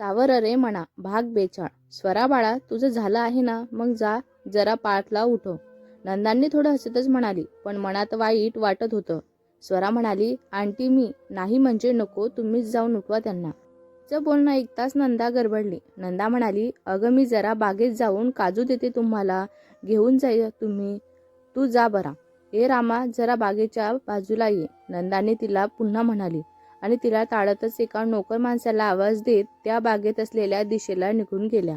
सावर रे म्हणा भाग बेचाळ स्वरा बाळा तुझं झालं आहे ना? मग जा जरा पाठला उठव नंदांनी थोडं हसतच म्हणाली पण मनात वाईट वाटत होतं. स्वरा म्हणाली आंटी मी नाही म्हणजे नको तुम्हीच जाऊन उठवा त्यांना. तिचं बोलणं ऐकताच नंदा गडबडली नंदा म्हणाली अगं मी जरा बागेत जाऊन काजू देते तुम्हाला. घेऊन जाई तुम्ही. तू जा बरा. हे रामा जरा बागेच्या बाजूला ये. नंदाने तिला पुन्हा म्हणाली आणि तिला ताडतच एका नोकर माणसाला आवाज देत त्या बागेत असलेल्या दिशेला निघून गेल्या.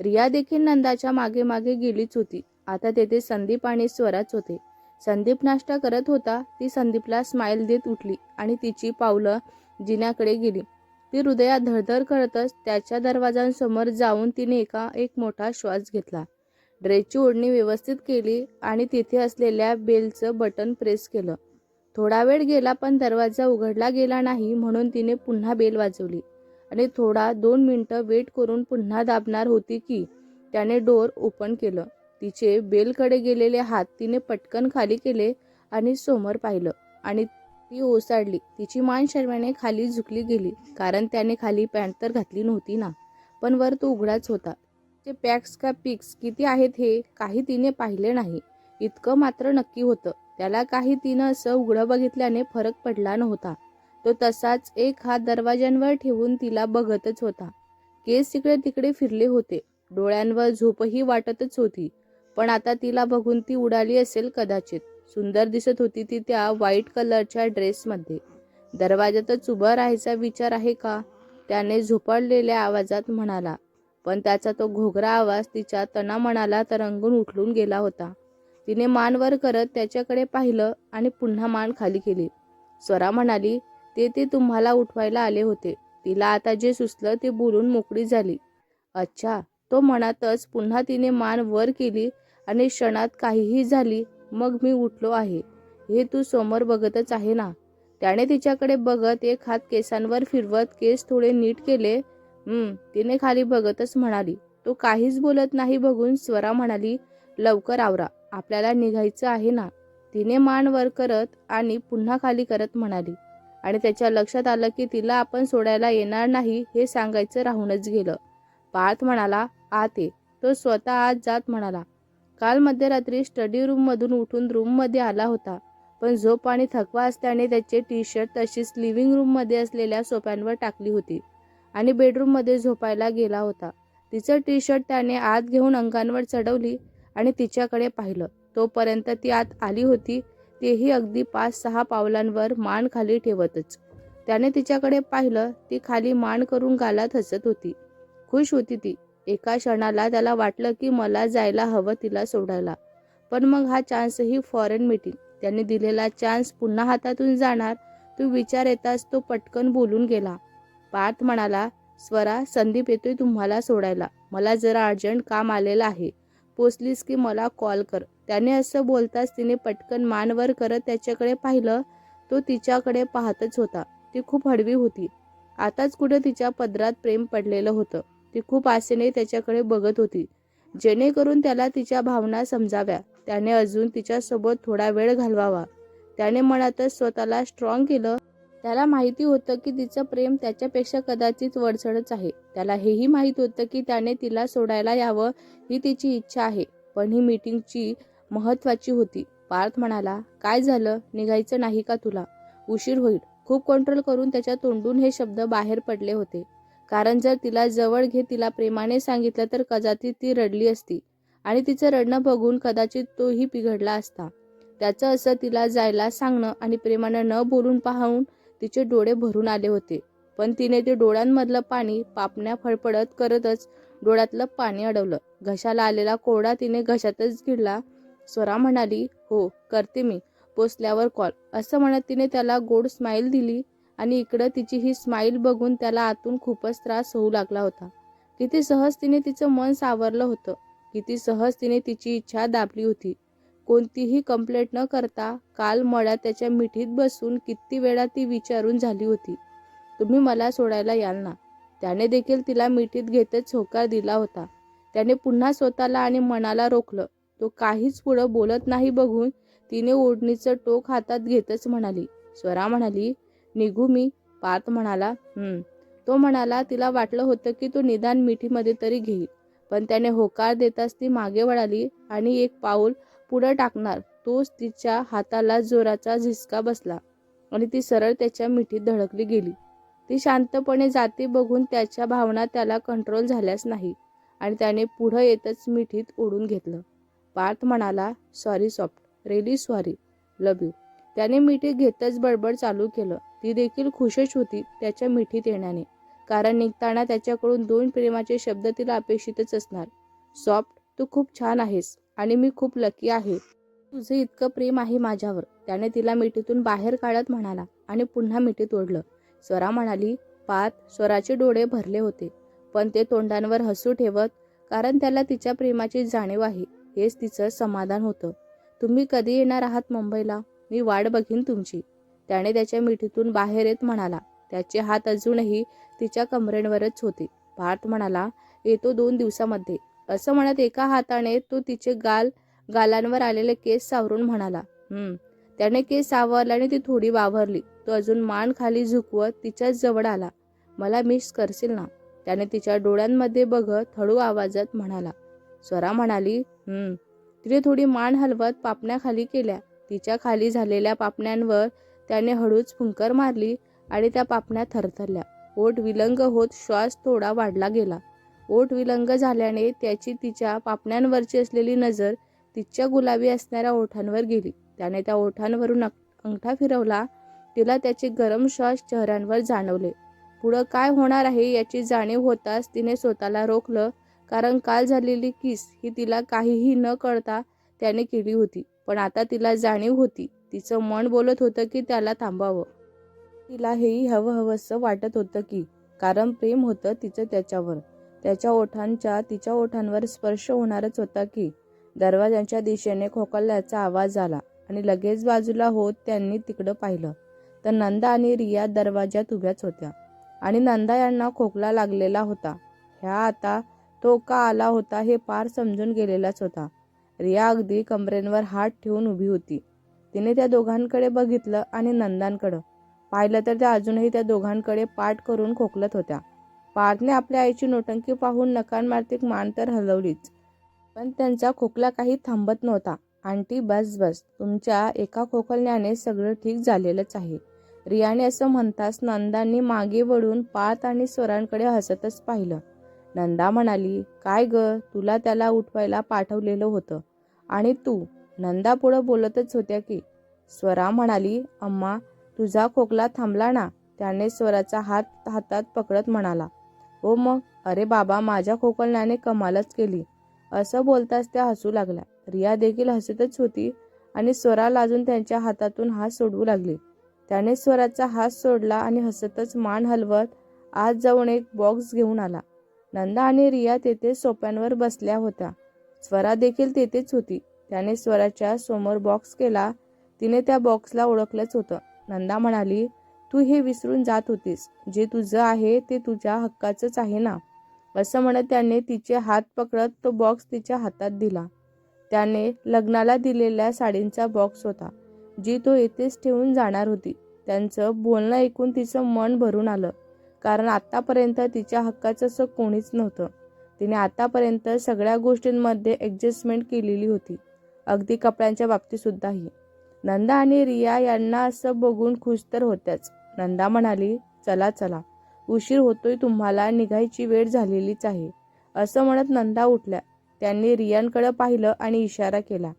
रिया देखील नंदाच्या मागे मागे गेलीच होती. आता तेथे संदीप आणि स्वराच होते. संदीप नाश्ता करत होता. ती संदीपला स्माईल देत उठली आणि तिची पावलं जिन्याकडे गेली. ती हृदयात धडधड करतच त्याच्या दरवाजांसमोर जाऊन तिने एका एक मोठा श्वास घेतला. ड्रेसची ओढणी व्यवस्थित केली आणि तिथे असलेल्या बेलचं बटन प्रेस केलं. थोडा वेळ गेला पण दरवाजा उघडला गेला नाही म्हणून तिने पुन्हा बेल वाजवली. आणि थोडा दोन मिनटं वेट करून पुन्हा दाबणार होती की त्याने डोर ओपन केलं. तिचे बेलकडे गेलेले हात तिने पटकन खाली केले आणि समोर पाहिलं. आणि ती ओसाडली. तिची मान शर्माने खाली झुकली गेली कारण त्याने खाली पॅन्ट तर घातली नव्हती ना. पण वर तो उघडाच होता. ते पॅक्स का पिक्स किती आहेत हे काही तिने पाहिले नाही. इतकं मात्र नक्की होतं. त्याला काही तिनं असं उघडं बघितल्याने फरक पडला नव्हता. तो तसाच एक हात दरवाज्यांवर ठेवून तिला बघतच होता. केस तिकडे तिकडे फिरले होते. डोळ्यांवर झोपही वाटतच होती. पण आता तिला बघून ती उडाली असेल कदाचित. सुंदर दिसत होती ती त्या व्हाईट कलरच्या ड्रेसमध्ये. दरवाजातच उभं राहायचा विचार आहे का? त्याने झोपडलेल्या आवाजात म्हणाला. पण त्याचा तो घोगरा आवाज तिच्या तनामनाला तरंगून उठलून गेला होता. तिने मान वर करत त्याच्याकडे पाहिलं आणि पुन्हा मान खाली केली. स्वरा म्हणाली ते ते तुम्हाला उठवायला आले होते. तिला आता जे सुचलं ते बोलून मोकळी झाली. अच्छा तो म्हणातच पुन्हा तिने मान वर केली आणि क्षणात काहीही झाली मग मी उठलो आहे. हे तू समोर बघतच आहे ना? त्याने तिच्याकडे बघत एक हात केसांवर फिरवत केस थोडे नीट केले. तिने खाली बघतच म्हणाली. तो काहीच बोलत नाही बघून स्वरा म्हणाली लवकर आवरा. आपल्याला निघायचं आहे ना? तिने मान वर करत आणि पुन्हा खाली करत म्हणाली. आणि त्याच्या लक्षात आलं की तिला आपण सोडायला येणार नाही हे सांगायचं राहूनच गेलं. पार्थ म्हणाला आत ये तो स्वतः आत जात म्हणाला. काल मध्यरात्री स्टडी रूममधून उठून रूममध्ये आला होता. पण झोप आणि थकवा असल्याने त्याचे टी शर्ट तशीच लिव्हिंग रूममध्ये असलेल्या सोप्यांवर टाकली होती आणि बेडरूममध्ये झोपायला गेला होता. तिचं टी शर्ट त्याने आत घेऊन अंगांवर चढवली आणि तिच्याकडे पाहिलं. तोपर्यंत ती आत आली होती. तेही अगदी पाच सहा पावलांवर मान खाली ठेवतच. त्याने तिच्याकडे पाहिलं ती खाली मान करून गालात हसत होती. खुश होती ती. एका क्षणाला त्याला वाटलं की मला जायला हवं तिला सोडायला. पण मग हा चान्सही फॉरेन मिटिंग त्याने दिलेला चान्स पुन्हा हातातून जाणार. तू विचार येताच तो पटकन बोलून गेला. पार्थ म्हणाला स्वरा संदीप येतोय तुम्हाला सोडायला. मला जरा अर्जंट काम आलेलं आहे. पोचलीस की मला कॉल कर. त्याने असं बोलताच तिने पटकन मानवर करत त्याच्याकडे पाहिलं. तो तिच्याकडे पाहतच होता. ती खूप हडवी होती. आताच कुठे तिच्या पदरात प्रेम पडलेलं होतं. ती खूप आशेने त्याच्याकडे बघत होती. जेणेकरून त्याला तिच्या भावना समजाव्या. त्याने अजून तिच्यासोबत थोडा वेळ घालवावा. त्याने मनातच स्वतःला स्ट्रॉंग केलं. त्याला माहिती होतं की तिचं प्रेम त्याच्यापेक्षा कदाचित वडचढच आहे. त्याला हेही माहीत होतं की त्याने तिला सोडायला यावं ही तिची इच्छा आहे पण ही मीटिंगची महत्वाची होती. पार्थ म्हणाला काय झालं? निघायचं नाही का तुला? उशीर होईल. खूप कंट्रोल करून त्याच्या तोंडून हे शब्द बाहेर पडले होते. कारण जर तिला जवळ घे तिला प्रेमाने सांगितलं तर कदाचित ती रडली असती आणि तिचं रडणं बघून कदाचित तोही पिघडला असता. त्याचं असं तिला जायला सांगणं आणि प्रेमानं न बोलून पाहून तिचे डोळे भरून आले होते. पण तिने ते डोळ्यांमधलं पाणी पापण्या फडफडत करतच डोळ्यातलं पाणी अडवलं. घशाला आलेला कोरडा तिने घशातच गिळला स्वरा म्हणाली हो करते मी. पोचल्यावर कॉल. असं म्हणत तिने त्याला गोड स्माईल दिली आणि इकडं तिची ही स्माईल बघून त्याला आतून खूपच त्रास होऊ लागला होता. किती सहज तिने तिचं मन सावरलं होतं. किती सहज तिने तिची इच्छा दाबली होती. कोणतीही कंप्लेंट न करता काल मळ्यात त्याच्या मिठीत बसून किती वेळा ती विचारून झाली होती. तुम्ही मला सोडायला याल ना? त्याने देखील तिला मिठीत घेतच होकार दिला होता. त्याने पुन्हा स्वतःला आणि मनाला रोखलं. तो काहीच पुढं बोलत नाही बघून तिने ओढणीचं टोक हातात घेतच म्हणाली. स्वरा म्हणाली निघू मी. पार्थ म्हणाला हम्म. तो म्हणाला तिला वाटलं होतं की तो निदान मिठीमध्ये तरी घेईल. पण त्याने होकार देताच ती मागे वळाली आणि एक पाऊल पुढं टाकणार. तोच तिच्या हाताला जोराचा झिसका बसला आणि ती सरळ त्याच्या मिठीत धडकली गेली. ती शांतपणे जाते बघून त्याच्या भावना त्याला कंट्रोल झाल्याच नाही आणि त्याने पुढं येतच मिठीत ओढून घेतलं. पार्थ म्हणाला sorry soft really sorry love you त्याने मिठी घेतच बडबड चालू केलं. ती देखील खुशच होती त्याच्या मिठीत येण्याने. कारण निघताना त्याच्याकडून दोन प्रेमाचे शब्द तिला अपेक्षितच असणार. सॉफ्ट तू खूप छान आहेस. आणि मी खूप लकी आहे. तुझं इतकं प्रेम आहे माझ्यावर. त्याने तिला मिठीतून बाहेर काढत म्हणाला आणि पुन्हा मिठीत ओढलं स्वरा म्हणाली पात स्वराचे डोळे भरले होते. पण ते तोंडांवर हसू ठेवत कारण त्याला तिच्या प्रेमाची जाणीव आहे. हेच तिचं समाधान होतं. तुम्ही कधी येणार आहात मुंबईला? मी वाट बघीन तुमची. त्याने त्याच्या मिठीतून बाहेर येत म्हणाला. त्याचे हात अजूनही तिच्या कमरेवरच होते. पार्थ म्हणाला येतो दोन दिवसामध्ये. असं म्हणत एका हाताने तो तिचे गाल गालांवर आलेले केस सावरून म्हणाला हम्म. त्याने केस सावरल्याने ती थोडी वावरली. तो अजून मान खाली झुकवत तिच्याच जवळ आला. मला मिस करशील ना? त्याने तिच्या डोळ्यांमध्ये बघत हळू आवाजात म्हणाला. स्वरा म्हणाली हम्म. तिने थोडी मान हलवत पापण्या खाली केल्या. तिच्या खाली झालेल्या पापण्यांवर त्याने हळूच फुंकर मारली आणि त्या पापण्या थरथरल्या. ओठ विलंग होत श्वास थोडा वाढला गेला. ओठ विलंग झाल्याने त्याची तिच्या पापण्यांवरची असलेली नजर तिच्या गुलाबी असणाऱ्या ओठांवर गेली. त्याने त्या ओठांवरून अक- अंगठा फिरवला. तिला त्याचे गरम श्वास चेहऱ्यांवर जाणवले. पुढं काय होणार आहे याची जाणीव होताच तिने स्वतःला रोखलं. कारण काल झालेली किस ही तिला काहीही न कळता त्याने केली होती. पण आता तिला जाणीव होती. तिचं मन बोलत होतं की त्याला थांबावं. तिला हेही हवं हवंसं वाटत होतं की कारण प्रेम होतं तिचं त्याच्यावर. त्याच्या ओठांच्या तिच्या ओठांवर स्पर्श होणारच होता की दरवाजाच्या दिशेने खोकल्याचा आवाज आला आणि लगेच बाजूला होत त्यांनी तिकडं पाहिलं. तर नंदा आणि रिया दरवाज्यात उभ्याच होत्या आणि नंदा यांना खोकला लागलेला होता. ह्या आता तो का आला होता हे पार समजून गेलेलाच होता. रिया अगदी कमरेंवर हात ठेवून उभी होती. तिने त्या दोघांकडे बघितलं आणि नंदांकडं पाहिलं तर त्या अजूनही त्या दोघांकडे पाठ करून खोकलत होत्या. पार्थने आपल्या आईची नोटंकी पाहून नकांमार्तिक मान तर हलवलीच. पण त्यांचा खोकला काही थांबत नव्हता. आंटी बस बस. तुमच्या एका खोकल्याने सगळं ठीक झालेलंच आहे. रियाने असं म्हणताच नंदांनी मागे वळून पार्थ आणि स्वरांकडे हसतच पाहिलं. नंदा म्हणाली काय ग तुला त्याला उठवायला पाठवलेलं होतं. आणि तू? नंदा पुढं बोलतच होत्या की स्वरा म्हणाली अम्मा तुझा खोकला थांबला ना? त्याने स्वराचा हात हातात पकडत म्हणाला. हो मग? अरे बाबा माझ्या खोकलण्याने कमालच केली. असं बोलताच त्या हसू लागल्या. रिया देखील हसतच होती आणि स्वरा लाजून त्यांच्या हातातून हात सोडवू लागली. त्याने स्वराचा हात सोडला आणि हसतच मान हलवत आत जाऊन एक बॉक्स घेऊन आला. नंदा आणि रिया तेथे सोप्यांवर बसल्या होत्या. स्वरा देखील तेथेच होती. त्याने स्वराच्या समोर बॉक्स केला. तिने त्या बॉक्सला ओळखलंच होतं. नंदा म्हणाली तू हे विसरून जात होतीस. जे तुझं आहे ते तुझ्या हक्काचंच आहे ना? असं म्हणत त्याने तिचे हात पकडत तो बॉक्स तिच्या हातात दिला. त्याने लग्नाला दिलेल्या साडींचा बॉक्स होता जी तो येथेच ठेवून जाणार होती. त्यांचं बोलणं ऐकून तिचं मन भरून आलं कारण आतापर्यंत तिच्या हक्काचं असं कोणीच नव्हतं. तिने आतापर्यंत सगळ्या गोष्टींमध्ये ॲडजस्टमेंट केलेली होती अगदी कपड्यांच्या बाबतीतसुद्धाही. नंदा आणि रिया यांना असं बघून खुश तर होत्याच नंदा म्हणाली चला चला. उशीर होतोय तुम्हाला निघायची वेळ झालेलीच आहे. असं म्हणत नंदा उठल्या. त्यांनी रियांकडे पाहिलं आणि इशारा केला.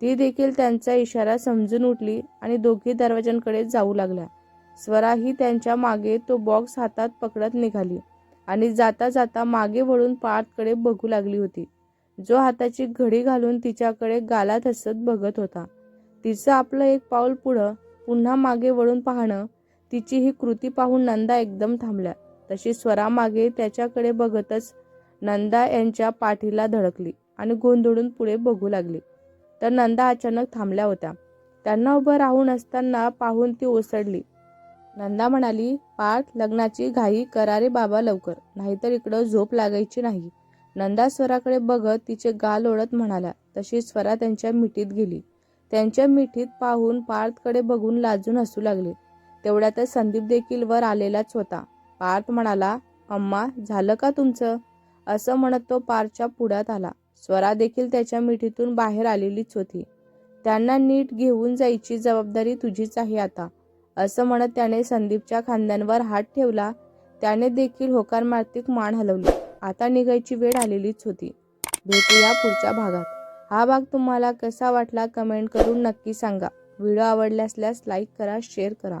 ती देखील त्यांचा इशारा समजून उठली आणि दोघी दरवाजांकडे जाऊ लागल्या. स्वराही त्यांच्या मागे तो बॉक्स हातात पकडत निघाली आणि जाता जाता मागे वळून पार्थकडे बघू लागली होती. जो हाताची घडी घालून तिच्याकडे गालात हसत बघत होता. तिचं आपलं एक पाऊल पुढं पुन्हा मागे वळून पाहणं तिची ही कृती पाहून नंदा एकदम थांबल्या. तशी स्वरा मागे त्याच्याकडे बघतच नंदा यांच्या पाठीला धडकली आणि गोंधळून पुढे बघू लागली. तर नंदा अचानक थांबल्या होत्या. त्यांना उभं राहून असताना पाहून ती ओसडली नंदा म्हणाली पाठ लग्नाची घाई करा रे बाबा लवकर नाहीतर इकडं झोप लागायची नाही. नंदा स्वराकडे बघत तिचे गाल ओढत म्हणाल्या. तशी स्वरा त्यांच्या मिठीत गेली. त्यांच्या मिठीत पाहून पार्थकडे बघून लाजून हसू लागले. तेवढ्यातच संदीप देखील वर आलेलाच होता. पार्थ म्हणाला अम्मा झालं का तुमचं? असं म्हणत तो पारच्या पुढ्यात आला. स्वरा देखील त्याच्या मिठीतून बाहेर आलेलीच होती. त्यांना नीट घेऊन जायची जबाबदारी तुझीच आहे आता. असं म्हणत त्याने संदीपच्या खांद्यांवर हात ठेवला. त्याने देखील होकार मार्तिक मान हलवली. आता निघायची वेळ आलेलीच होती. भेटूया पुढच्या भागात. हा भाग तुम्हाला कसा वाटला कमेंट करून नक्की सांगा. व्हिडिओ आवडल्या असल्यास लाईक करा शेअर करा.